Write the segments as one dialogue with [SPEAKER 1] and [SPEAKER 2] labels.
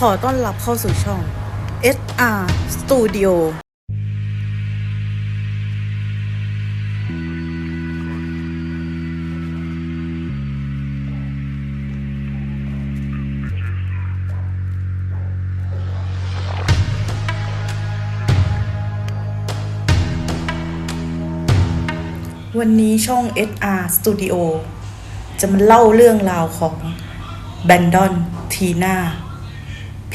[SPEAKER 1] ขอต้อนรับเข้าสู่ช่อง SR Studio วันนี้ช่อง SR Studio จะมาเล่าเรื่องราวของแบนดอนทีน่า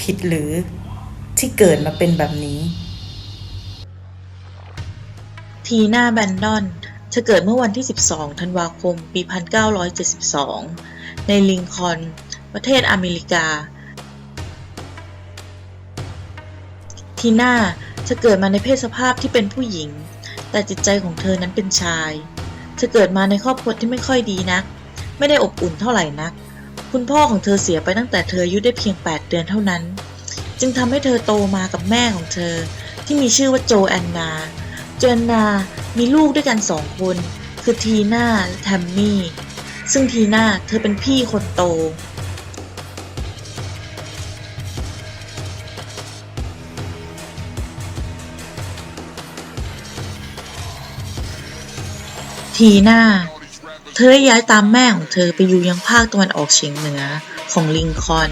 [SPEAKER 1] ผิดหรือที่เกิดมาเป็นแบบนี้
[SPEAKER 2] ทีน่าแบนดอนเธอเกิดเมื่อวันที่ 12 ธันวาคม ปี 1972 ในลิงคอน ประเทศอเมริกา ทีน่าเธอเกิดมาในเพศสภาพที่เป็นผู้หญิง แต่จิตใจของเธอนั้นเป็นชาย เธอเกิดมาในครอบครัวที่ไม่ค่อยดีนัก ไม่ได้อบอุ่นเท่าไหร่นัก คุณพ่อของเธอเสียไปตั้งแต่เธออายุได้เพียง 8 เดือนเท่านั้น จึงทำให้เธอโตมากับแม่ของเธอ ที่มีชื่อว่าโจแอนนา โจแอนนา มีลูกด้วยกันสองคน คือทีน่าและแทมมี่ ซึ่งทีน่าเธอเป็นพี่คนโตทีน่า ธอได้ย้ายตามแม่ของเธอไปอยู่ยังภาคตะวันออกเฉียงเหนือของลิงคอน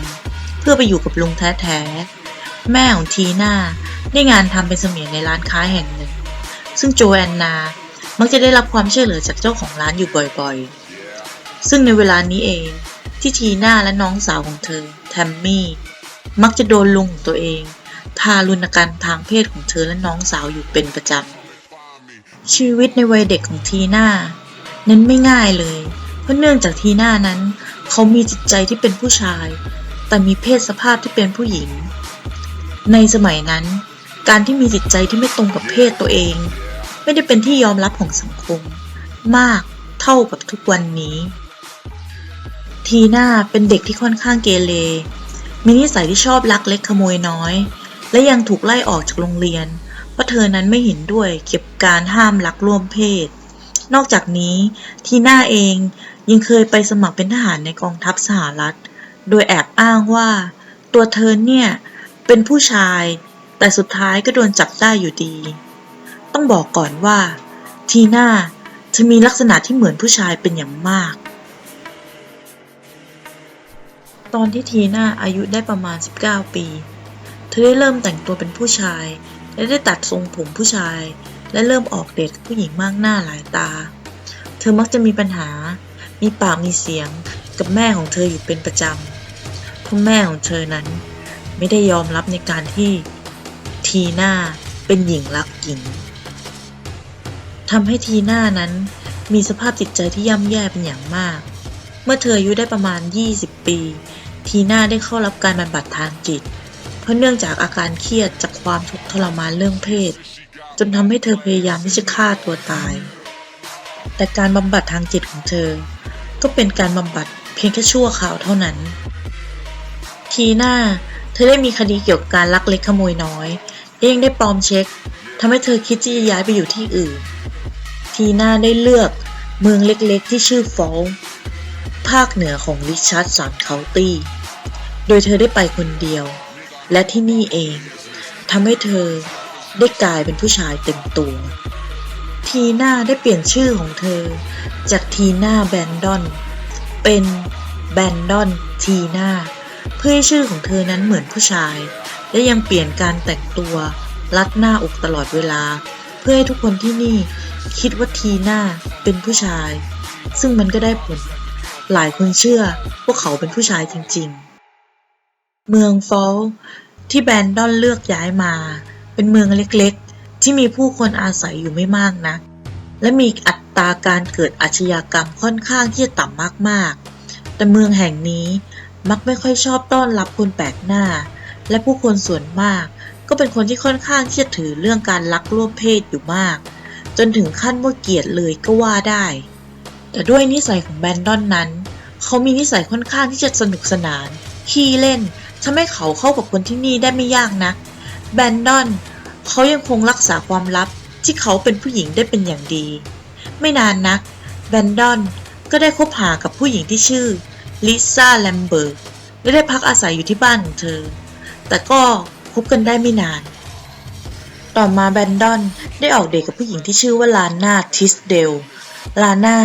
[SPEAKER 2] เพื่อไปอยู่กับลุงแท้ๆ แม่ของทีน่าได้งานทำเป็นเสมียนในร้านค้าแห่งหนึ่ง ซึ่งโจแอนนา มักจะได้รับความช่วยเหลือจากเจ้าของร้านอยู่บ่อยๆ ซึ่งในเวลานี้เองที่ทีน่าและน้องสาวของเธอแทมมี่มักจะโดนลุงของตัวเอง ทารุณกรรมทางเพศของเธอและน้องสาวอยู่เป็นประจำชีวิตในวัยเด็กของทีน่า นั้นไม่ง่ายเลย เพราะเนื่องจากทีน่านั้น เขามีจิตใจที่เป็นผู้ชาย แต่มีเพศสภาพที่เป็นผู้หญิง ในสมัยนั้น การที่มีจิตใจที่ไม่ตรงกับเพศตัวเอง ไม่ได้เป็นที่ยอมรับของสังคม มากเท่ากับทุกวันนี้ ทีน่าเป็นเด็กที่ค่อนข้างเกเรมีนิสัยที่ชอบลักเล็กขโมยน้อย และยังถูกไล่ออกจากโรงเรียน เพราะเธอนั้นไม่เห็นด้วยเกี่ยวกับการห้ามลักร่วมเพศ นอกจากนี้ ทีน่าเองยังเคยไปสมัครเป็นทหารในกองทัพสหรัฐ โดยแอบอ้างว่า ตัวเธอเนี่ย เป็นผู้ชาย แต่สุดท้ายก็โดนจับได้อยู่ดี ต้องบอกก่อนว่า ทีน่าเธอมีลักษณะที่เหมือนผู้ชายเป็นอย่างมาก ตอนที่ทีน่าอายุได้ประมาณ 19 ปี เธอได้เริ่มแต่งตัวเป็นผู้ชาย และได้ตัดทรงผมผู้ชาย และเริ่มออกเดทกับผู้หญิงมากหน้าหลายตา เธอมักจะมีปัญหา มีปากมีเสียงกับแม่ของเธออยู่เป็นประจำเพราะแม่ของเธอนั้นไม่ได้ยอมรับในการที่ทีน่าเป็นหญิงรักหญิงทำให้ทีน่านั้นมีสภาพจิตใจที่ย่ำแย่เป็นอย่างมาก เมื่อเธออายุได้ประมาณ 20 ปี ทีน่าได้เข้ารับการบำบัดทางจิต เพราะเนื่องจากอาการเครียดจากความทุกข์ทรมานเรื่องเพศ จนทำให้เธอพยายามที่จะฆ่าตัวตาย แต่การบำบัดทางจิตของเธอ ก็เป็นการบำบัดเพียงแค่ชั่วคราวเท่านั้น ทีน่าเธอได้มีคดีเกี่ยวกับการลักเล็กขโมยน้อยและยังได้ปลอมเช็คทำให้เธอคิดที่จะย้ายไปอยู่ที่อื่น ทีน่าได้เลือกเมืองเล็กๆที่ชื่อฟอลภาคเหนือของริชาร์ดสันเคาน์ตี้ โดยเธอได้ไปคนเดียว และที่นี่เองทำให้เธอ ได้กลายเป็นผู้ชายเต็มตัว ทีน่าได้เปลี่ยนชื่อของเธอ จากทีน่าแบนดอน เป็นแบนดอนทีน่าเพื่อให้ชื่อของเธอนั้นเหมือนผู้ชาย และยังเปลี่ยนการแต่งตัว รัดหน้าอกตลอดเวลา เพื่อให้ทุกคนที่นี่คิดว่าทีน่าเป็นผู้ชาย ซึ่งมันก็ได้ผล หลายคนเชื่อว่าเขาเป็นผู้ชายจริง ๆ เมืองฟอลที่แบนดอนเลือกย้ายมา เป็นเมืองเล็กๆ ที่มีผู้คนอาศัยอยู่ไม่มากนะและมีอัตราการเกิดอาชญากรรมค่อนข้างที่จะต่ำมากๆ แต่เมืองแห่งนี้มักไม่ค่อยชอบต้อนรับคนแปลกหน้า และผู้คนส่วนมาก ก็เป็นคนที่ค่อนข้างที่จะถือเรื่องการลักร่วมเพศอยู่มาก จนถึงขั้นว่าเกลียดเลยก็ว่าได้ แต่ด้วยนิสัยของแบนดอนนั้น เขามีนิสัยค่อนข้างที่จะสนุกสนาน ขี้เล่นทำให้เขาเข้ากับคนที่นี่ได้ไม่ยากนะแบนดอน เขายังคงรักษาความลับที่เขาเป็นผู้หญิงได้เป็นอย่างดี ไม่นานนักแบนดอนก็ได้คบหากับผู้หญิงที่ชื่อลิซ่าแลมเบิร์กและได้พักอาศัยอยู่ที่บ้านของเธอ แต่ก็คบกันได้ไม่นาน ต่อมาแบนดอนได้ออกเดทกับผู้หญิงที่ชื่อว่าลาน่าทิสเดล ลาน่า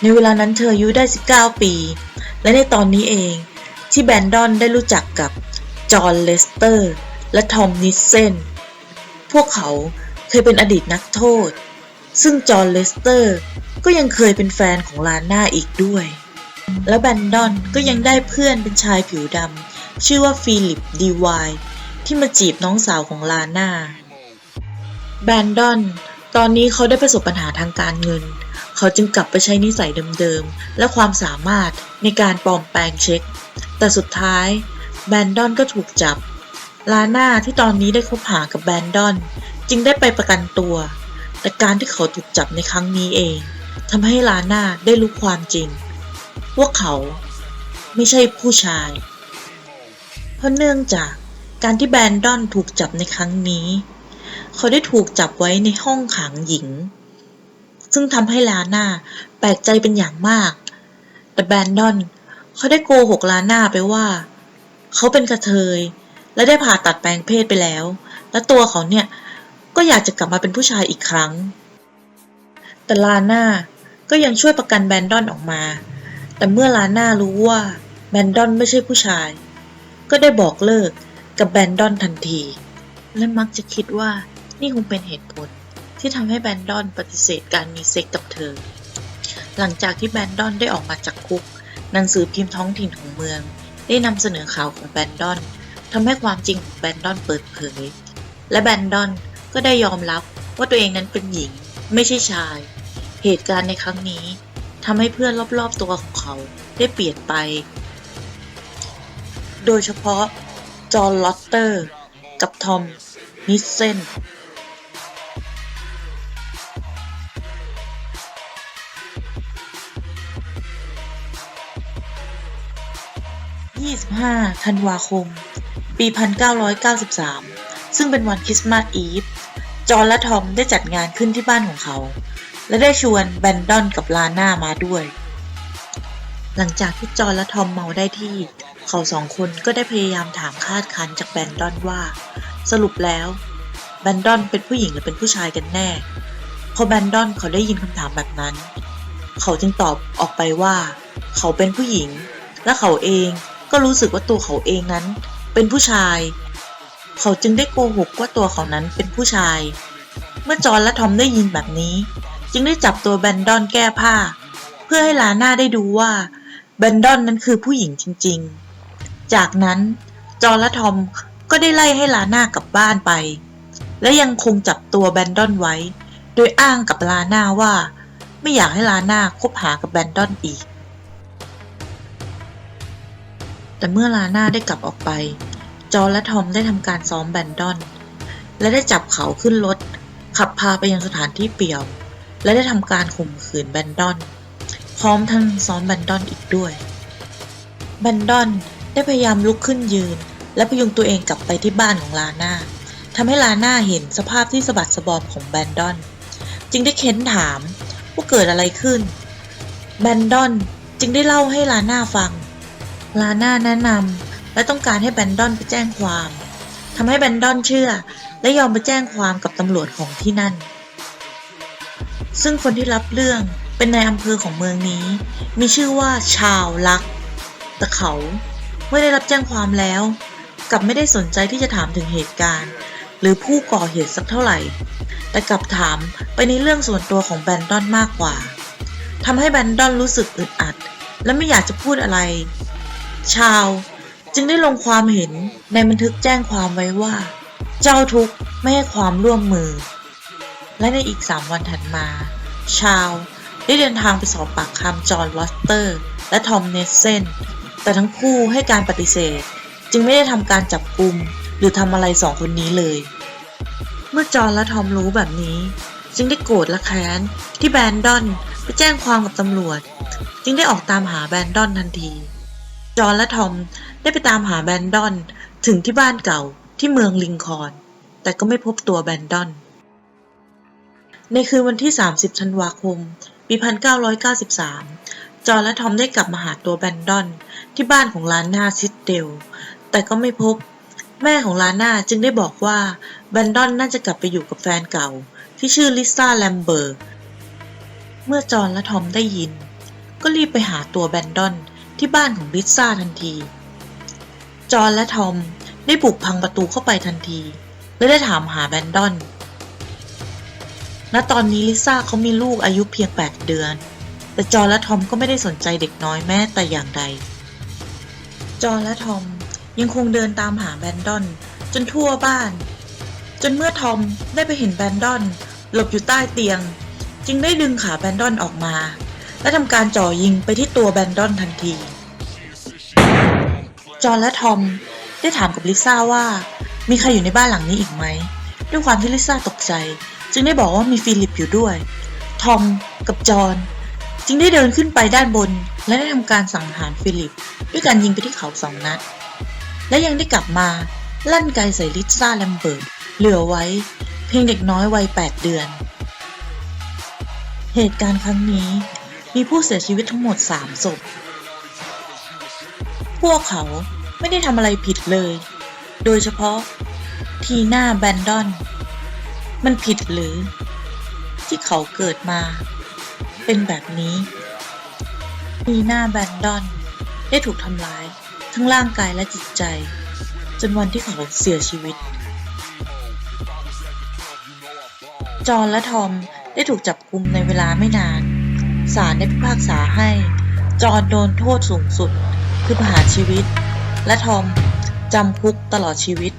[SPEAKER 2] ในเวลานั้นเธออายุได้ 19 ปี และในตอนนี้เองที่แบนดอนได้รู้จักกับจอห์นเลสเตอร์และทอมนิสเซน พวกเขาเคยเป็นอดีตนักโทษ ซึ่งจอห์นเลสเตอร์ก็ยังเคยเป็นแฟนของลาน่าอีกด้วย และแบนดอนก็ยังได้เพื่อนเป็นชายผิวดำชื่อว่าฟิลิปดีวายที่มาจีบน้องสาวของลาน่า แบนดอนตอนนี้เขาได้ประสบปัญหาทางการเงิน เขาจึงกลับไปใช้นิสัยเดิมๆ และความสามารถในการปลอมแปลงเช็ค แต่สุดท้ายแบนดอนก็ถูกจับ ลาน่าที่ตอนนี้ได้คบหากับแบนดอน จึงได้ไปประกันตัว แต่การที่เขาถูกจับในครั้งนี้เองทำให้ลาน่าได้รู้ความจริง ว่าเขาไม่ใช่ผู้ชาย เพราะเนื่องจากการที่แบนดอนถูกจับในครั้งนี้ เขาได้ถูกจับไว้ในห้องขังหญิง ซึ่งทำให้ลาน่าแปลกใจเป็นอย่างมาก แต่แบนดอนเขาได้โกหกลาน่าไปว่า เขาเป็นกระเทย และได้ผ่าตัดแปลงเพศไปแล้ว และตัวเขาเนี่ยก็อยากจะกลับมาเป็นผู้ชายอีกครั้ง แต่ลาน่าก็ยังช่วยประกันแบนดอนออกมา แต่เมื่อลาน่ารู้ว่าแบนดอนไม่ใช่ผู้ชาย ก็ได้บอกเลิกกับแบนดอนทันที และมักจะคิดว่านี่คงเป็นเหตุผลที่ทำให้แบนดอนปฏิเสธการมีเซ็กกับเธอ หลังจากที่แบนดอนได้ออกมาจากคุก หนังสือพิมพ์ท้องถิ่นของเมือง ได้นำเสนอข่าวของแบนดอน ทำให้ความจริงของแบนดอนเปิดเผย และแบนดอนก็ได้ยอมรับว่าตัวเองนั้นเป็นหญิง ไม่ใช่ชาย เหตุการณ์ในครั้งนี้ทำให้เพื่อนรอบๆตัวของเขาได้เปลี่ยนไป โดยเฉพาะจอห์นลอตเตอร์ กับทอมนิสเซน25ธันวาคม ปี 1993 ซึ่งเป็นวันคริสต์มาสอีฟ จอห์นและทอมได้จัดงานขึ้นที่บ้านของเขา และได้ชวนแบนดอนกับลาน่ามาด้วย หลังจากที่จอห์นและทอมเมาได้ที่ เขาสองคนก็ได้พยายามถามคาดคันจากแบนดอนว่า สรุปแล้ว แบนดอนเป็นผู้หญิงหรือเป็นผู้ชายกันแน่ พอแบนดอนเขาได้ยินคำถามแบบนั้น เขาจึงตอบออกไปว่า เขาเป็นผู้หญิง และเขาเองก็รู้สึกว่าตัวเขาเองนั้น เป็นผู้ชาย เขาจึงได้โกหกว่าตัวเขานั้นเป็นผู้ชาย เมื่อจอห์นและทอมได้ยินแบบนี้ จึงได้จับตัวแบนดอนแก้ผ้า เพื่อให้ลาน่าได้ดูว่าแบนดอนนั้นคือผู้หญิงจริงๆ จากนั้นจอห์นและทอมก็ได้ไล่ให้ลาน่ากลับบ้านไป และยังคงจับตัวแบนดอนไว้ โดยอ้างกับลาน่าว่า ไม่อยากให้ลาน่าคบหากับแบนดอนอีก แต่เมื่อลาน่าได้กลับออกไป จอห์นและทอมได้ทำการซ้อมแบนดอน และได้จับเขาขึ้นรถ ขับพาไปยังสถานที่เปี่ยว และได้ทำการข่มขืนแบนดอน พร้อมทั้งซ้อมแบนดอนอีกด้วย แบนดอนได้พยายามลุกขึ้นยืน และพยุงตัวเองกลับไปที่บ้านของลาน่าทำให้ลาน่าเห็นสภาพที่สะบัดสะบอมของแบนดอน จึงได้เค้นถามว่าเกิดอะไรขึ้น แบนดอนจึงได้เล่าให้ลาน่าฟัง ลาน่าแนะนำ และต้องการให้แบนดอนไปแจ้งความทำให้แบนดอนเชื่อ และยอมไปแจ้งความกับตำรวจของที่นั่น ซึ่งคนที่รับเรื่องเป็นนายอำเภอของเมืองนี้ มีชื่อว่าชาวลัก แต่เขาเมื่อได้รับแจ้งความแล้ว กลับไม่ได้สนใจที่จะถามถึงเหตุการณ์ หรือผู้ก่อเหตุสักเท่าไหร่ แต่กลับถามไปในเรื่องส่วนตัวของแบนดอนมากกว่าทำให้แบนดอนรู้สึกอึดอัด และไม่อยากจะพูดอะไร ชาว จึงได้ลงความเห็นในบันทึกแจ้งความไว้ว่า เจ้าทุกข์ไม่ให้ความร่วมมือ และในอีกสามวันถัดมา ชาวได้เดินทางไปสอบปากคำจอห์นลอสเตอร์ และทอมเนสเซนแต่ทั้งคู่ให้การปฏิเสธ จึงไม่ได้ทำการจับกลุ่มหรือทำอะไรสองคนนี้เลย เมื่อจอห์นและทอมรู้แบบนี้ จึงได้โกรธและแค้นที่แบนดอนไปแจ้งความกับตำรวจ จึงได้ออกตามหาแบนดอนทันที จอห์นและทอม ได้ไปตามหาแบนดอนถึงที่บ้านเก่าที่เมืองลิงคอน แต่ก็ไม่พบตัวแบนดอน ในคืนวันที่ 30 ธันวาคม ปี 1993 จอห์นและทอมได้กลับมาหาตัวแบนดอน ที่บ้านของลานนาซิดเดล แต่ก็ไม่พบ แม่ของลาน่าจึงได้บอกว่าแบนดอนน่าจะกลับไปอยู่กับแฟนเก่า ที่ชื่อลิซ่าแลมเบิร์ก เมื่อจอห์นและทอมได้ยิน ก็รีบไปหาตัวแบนดอนที่บ้านของลิซ่าทันที จอห์นและทอมได้บุกพังประตูเข้าไปทันที และได้ถามหาแบนดอน ณ ตอนนี้ลิซ่าเขามีลูกอายุเพียง 8 เดือน แต่จอห์นและทอมก็ไม่ได้สนใจเด็กน้อยแม้แต่อย่างใด จอห์นและทอมยังคงเดินตามหาแบนดอน จนทั่วบ้าน จนเมื่อทอมได้ไปเห็นแบนดอน หลบอยู่ใต้เตียง จึงได้ดึงขาแบนดอนออกมา และทำการจ่อยิงไปที่ตัวแบนดอนทันที จอห์นและทอมได้ถามกับลิซ่าว่า มีใครอยู่ในบ้านหลังนี้อีกไหม ด้วยความที่ลิซ่าตกใจ จึงได้บอกว่ามีฟิลิปอยู่ด้วย ทอมกับจอห์นจึงได้เดินขึ้นไปด้านบน และได้ทำการสังหารฟิลิป ด้วยการยิงไปที่เขาสองนัด และยังได้กลับมาลั่นไกใส่ลิซ่าแลมเบิร์ตเหลือไว้ เพียงเด็กน้อยวัย 8 เดือน เหตุการณ์ครั้งนี้มีผู้เสียชีวิตทั้งหมด 3 ศพ พวกเขาไม่ได้ทำอะไรผิดเลย โดยเฉพาะทีน่าแบนดอน มันผิดหรือ ที่เขาเกิดมา เป็นแบบนี้ ทีน่าแบนดอน ได้ถูกทำร้าย ทั้งร่างกายและจิตใจ จนวันที่เขาเสียชีวิต จอห์นและทอมได้ถูกจับกุมในเวลาไม่นานศาลได้พิพากษาให้ จอห์นโดนโทษสูงสุด คือประหารชีวิต และทอมจำคุกตลอดชีวิต